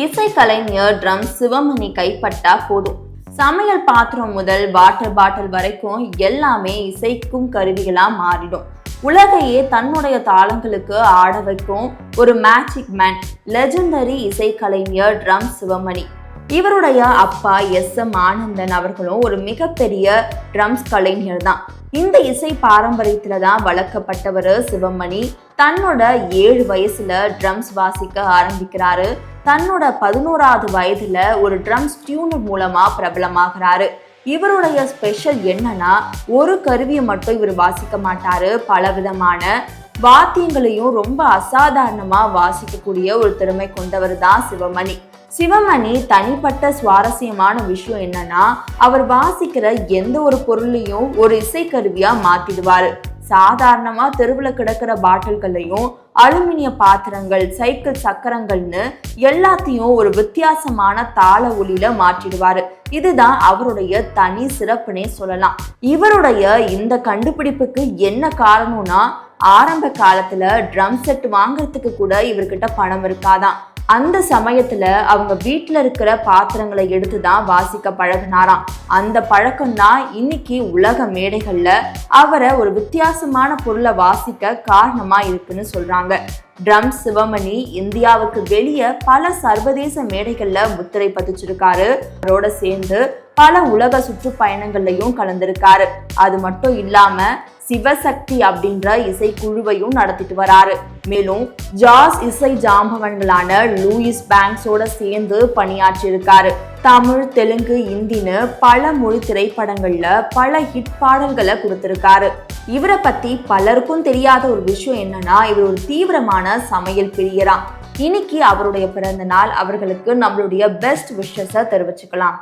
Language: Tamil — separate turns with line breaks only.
இசைக்கலைஞர் ட்ரம் சிவமணி கைப்பட்டா போதும். சமையல் பாத்திரம் முதல் வாட்டர் பாட்டில் வரைக்கும் எல்லாமே இசைக்கும் கருவிகளா மாறிடும். உலகையே தன்னுடைய தாளங்களுக்கு ஆட வைக்கும் ஒரு மேஜிக் மேன் லெஜெண்டரி இசைக்கலைஞர் ட்ரம் சிவமணி. இவருடைய அப்பா எஸ் எம் ஆனந்தன் அவர்களும் ஒரு மிகப்பெரிய ட்ரம்ஸ் கலைஞர் தான். இந்த இசை பாரம்பரியத்துல தான் வளர்க்கப்பட்டவர் சிவமணி. தன்னோட ஏழு வயசுல ட்ரம்ஸ் வாசிக்க ஆரம்பிக்கிறாரு. தன்னோட பதினோராவது வயதுல ஒரு ட்ரம்ஸ் டியூன் மூலமா பிரபலமாகிறாரு. இவருடைய ஸ்பெஷல் என்னன்னா ஒரு கருவியை மட்டும் இவர் வாசிக்க மாட்டாரு. பலவிதமான வாத்தியங்களையும் ரொம்ப அசாதாரணமா வாசிக்கக்கூடிய ஒரு திறமை கொண்டவர் தான் சிவமணி. சிவமணி தனிப்பட்ட சுவாரஸ்யமான விஷயம் என்னன்னா அவர் வாசிக்கிற எந்த ஒரு பொருளையும் ஒரு இசைக்கருவியா மாத்திடுவார். சாதாரணமா தெருவில் கிடக்கிற பாட்டில்களையும் அலுமினிய பாத்திரங்கள் சைக்கிள் சக்கரங்கள்னு எல்லாத்தையும் ஒரு வித்தியாசமான தாள ஒளியில மாற்றிடுவாரு. இதுதான் அவருடைய தனி சிறப்புனே சொல்லலாம். இவருடைய இந்த கண்டுபிடிப்புக்கு என்ன காரணம்னா ஆரம்ப காலத்துல ட்ரம் செட் வாங்குறதுக்கு கூட இவர்கிட்ட பணம் இருக்காதான். அந்த சமயத்துல அவங்க வீட்டில் இருக்கிற பாத்திரங்களை எடுத்து தான் வாசிக்க பழகினாராம். அந்த பழக்கம் தான் இன்னைக்கு உலக மேடைகள்ல அவரை ஒரு வித்தியாசமான பொருளை வாசிக்க காரணமா இருக்குன்னு சொல்றாங்க. ட்ரம் சிவமணி இந்தியாவுக்கு வெளியே பல சர்வதேச மேடைகளில் முத்திரை பதிச்சிருக்காரு. அவரோட சேர்ந்து பல உலக சுற்றுப்பயணங்கள்லையும் கலந்திருக்காரு. அது மட்டும் இல்லாம சிவசக்தி அப்படின்ற இசைக்குழுவையும் நடத்திட்டு வராரு. மேலும் ஜாஸ் இசை ஜாம்பவன்களான லூயிஸ் பேங்க்ஸோட சேர்ந்து பணியாற்றியிருக்காரு. தமிழ் தெலுங்கு இந்தின்னு பல மொழி திரைப்படங்கள்ல பல ஹிட் பாடல்களை கொடுத்திருக்காரு. இவரை பத்தி பலருக்கும் தெரியாத ஒரு விஷயம் என்னன்னா இவர் ஒரு தீவிரமான சமையல் பிரியரா. இன்னைக்கு அவருடைய பிறந்த நாள் அவர்களுக்கு நம்மளுடைய பெஸ்ட் விஷஸை தெரிவிச்சுக்கலாம்.